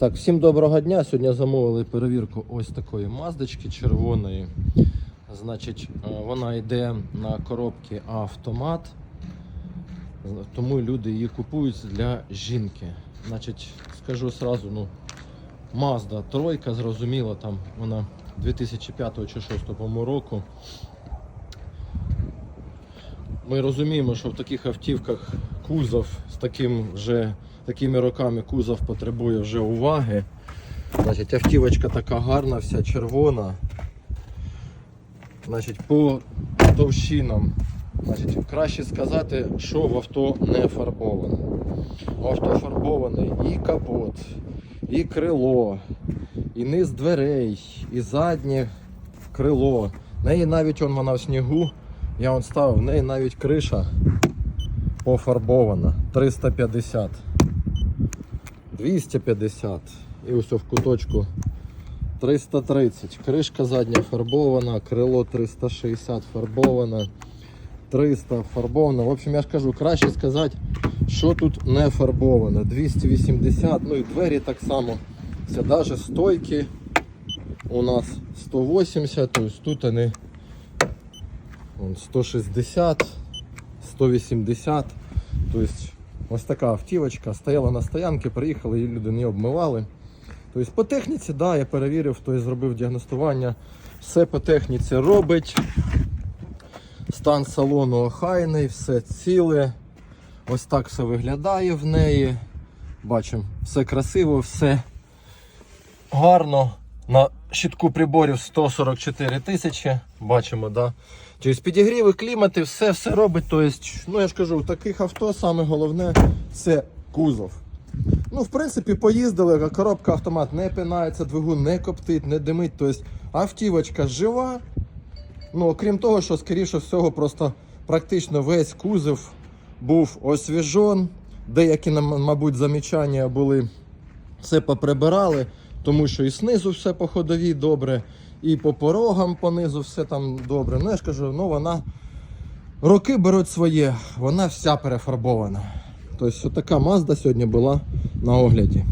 Так, всім доброго дня. Сьогодні замовили перевірку ось такої маздочки червоної. Значить, е, вона йде на коробці автомат, тому люди її купують для жінки. Значить, скажу сразу, ну, Mazda тройка, зрозуміло, там вона 2005 чи 2006 року. Ми розуміємо, що в таких автівках кузов з таким вже, такими роками кузов потребує вже уваги. Значить, автівочка така гарна, вся червона. Значить, по товщинам. Значить, краще сказати, що в авто не фарбоване. В авто фарбований і капот, і крило, і низ дверей, і заднє крило. В неї навіть он вона в снігу. Я вон ставив, в неї навіть криша пофарбована. 350. 250. І ось в куточку 330. Кришка задня фарбована, крило 360 фарбоване, 300 фарбоване. В общем, я ж кажу, краще сказати, що тут не фарбоване. 280, ну і двері так само. Це навіть стойки у нас 180, тобто тут вони 160, 180. Тобто ось така автівочка. Стояла на стоянці, приїхали, її люди не обмивали. Тобто по техніці, да, я перевірив, тобто зробив діагностування. Все по техніці робить. Стан салону охайний, все ціле. Ось так все виглядає в неї. Бачимо, все красиво, все гарно. На щитку приборів 144 тисячі. Бачимо, да. Тобто підігріви, клімати, все все робить. Тобто, ну я ж кажу, у таких авто саме головне це кузов. Ну, в принципі, поїздили, коробка автомат не пинається, двигун не коптить, не димить. Тобто автівочка жива. Ну, окрім того, що, скоріше всього, просто практично весь кузов був освіжон. Деякі, мабуть, замічання були все поприбирали, тому що і знизу все по ходовій добре, і по порогам понизу все там добре. Ну я ж кажу, ну вона роки беруть своє, вона вся перефарбована. Тобто така мазда сьогодні була на огляді.